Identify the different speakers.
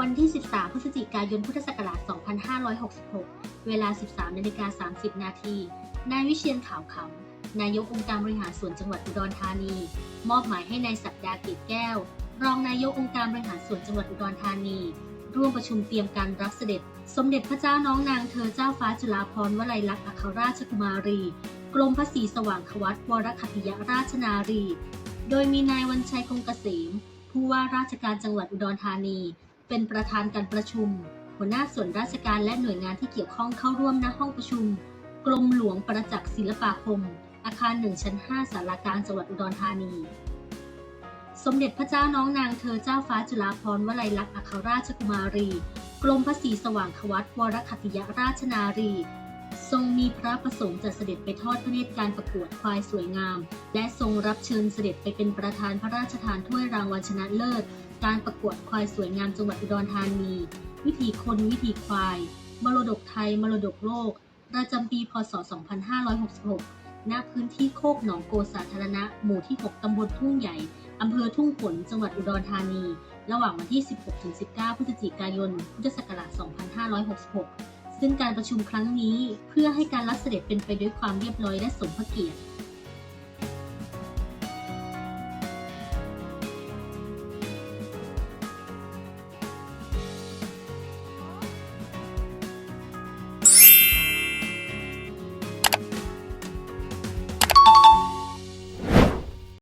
Speaker 1: วันที่ 13 พฤศจิกายน พุทธศักราช 2566 เวลา 13นาฬิกา30 นาที นายวิเชียนขาวขำ นายกองค์การบริหารส่วนจังหวัดอุดรธานี มอบหมายให้นายศักดาเกตแก้ว รองนายกองค์การบริหารส่วนจังหวัดอุดรธานี ร่วมประชุมเตรียมการรับเสด็จ สมเด็จพระเจ้าน้องนางเธอเจ้าฟ้าจุฬาภรณ์วลัยลักษณ์อัครราชกุมารี กรมพระศรีสว่างควัตวรคัตยราชนารี โดยมีนายวันชัยคงเกษมผู้ว่าราชการจังหวัดอุดรธานี เป็นประธานการประชุม หัวหน้าส่วนราชการและหน่วยงานที่เกี่ยวข้องเข้าร่วมณห้องประชุม กรมหลวงประจักษ์ศิลปาคม อาคารหนึ่งชั้น 5สารากลางจังหวัดอุดรธานี สมเด็จพระเจ้าน้องนางเธอเจ้าฟ้าจุฬาภรณ์วลัยลักษณ์อัครราชกุมารี กรมพระศรีสว่างควัตวรคัตยราชนารี ทรงมีพระประสงค์จะเสด็จไปทอดพระเนตรการประกวดควายสวยงาม และทรงรับเชิญเสด็จไปเป็นประธานพระราชทานถ้วยรางวัลชนะเลิศ การประกวดควายสวยงามจังหวัดอุดรธานี วิถีคนวิถีควาย มรดกไทย มรดกโลก ประจำปี พศ 2566 ณ พื้นที่โคกหนองโกสาธารณะ หมู่ที่ 6 ตำบลทุ่งใหญ่ อำเภอทุ่งฝนจังหวัดอุดรธานี ระหว่างวันที่ 16-19 พฤศจิกายน พุทธศักราช 2566 ซึ่งการประชุมครั้งนี้ เพื่อให้การรับเสด็จเป็นไปด้วยความเรียบร้อยและสมพระเกียรติ